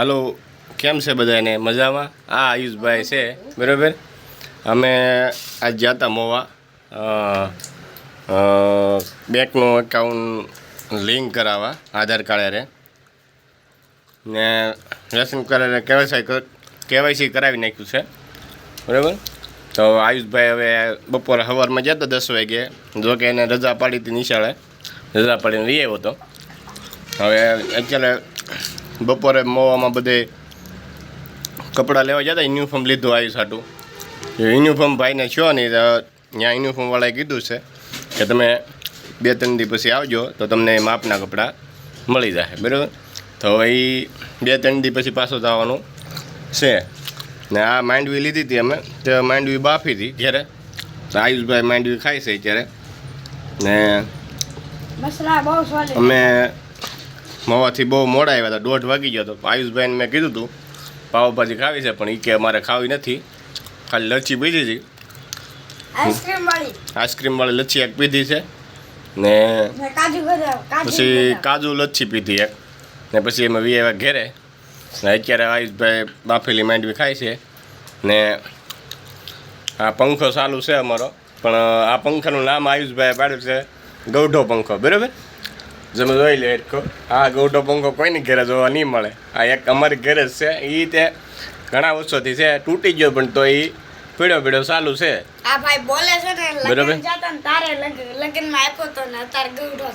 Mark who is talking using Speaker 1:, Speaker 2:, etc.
Speaker 1: હાલો, કેમ છે બધાને? મજામાં? આ આયુષભાઈ છે, બરાબર? અમે આજ જતા મોવા. બેંકનું એકાઉન્ટ લિંક કરાવવા, આધાર કાર્ડ ને રેશન કાર્ડ કેવાયસી કેવાયસી કરાવી નાખ્યું છે, બરાબર? તો આયુષભાઈ હવે બપોરે સવારમાં જતા દસ વાગે, જો કે એને રજા પાડી હતી નિશાળે. રજા પાડીને લઈ આવ્યો હતો હવે અત્યારે બપોરે મોવામાં બધે કપડાં લેવા જતા યુનિફોર્મ લીધું આયુષ સાટું. યુનિફોર્મ ભાઈને છો નહીં તો ત્યાં યુનિફોર્મવાળાએ કીધું છે કે તમે બે ત્રણ દી પછી આવજો તો તમને માપના કપડાં મળી જાય બરાબર? તો એ બે ત્રણ દી પછી પાછું જવાનું છે. ને આ માંડવી લીધી હતી અમે તે માંડવી બાફી હતી જ્યારે તો આયુષભાઈ માંડવી ખાય છે ત્યારે ને અમે મવાથી બહુ મોડા આવ્યા હતા. દોઢ વાગી ગયો હતો. આયુષભાઈને મેં કીધું હતું પાવભાજી ખાવી છે પણ એ કે અમારે ખાવી નથી. ખાલી લચ્છી પીધી હતી આઈસ્ક્રીમવાળી લચ્છી એક પીધી છે. ને પછી કાજુ લચ્છી પીધી એક. ને પછી અમે વી આવ્યા ઘેરે. ને અત્યારે આયુષભાઈ બાફેલી માંડવી ખાય છે. ને આ પંખો ચાલુ છે અમારો. પણ આ પંખાનું નામ આયુષભાઈ પાડ્યું છે ગૌઢો પંખો. બરાબર? તમે જોઈ લે એટલો આ ગૌઢો પંખો કોઈની ઘરે જોવા નહીં મળે. આ એક અમારી ઘરે જ છે. એ તે ઘણા વર્ષોથી છે. તૂટી ગયો પણ તો એ પીડ્યો પીડ્યો ચાલુ છે.
Speaker 2: આ ભાઈ બોલે છે ને
Speaker 1: બરાબર.
Speaker 2: જાતા તારે લગ- લગનમાં આપ્યો તો ને અત્યારે છે.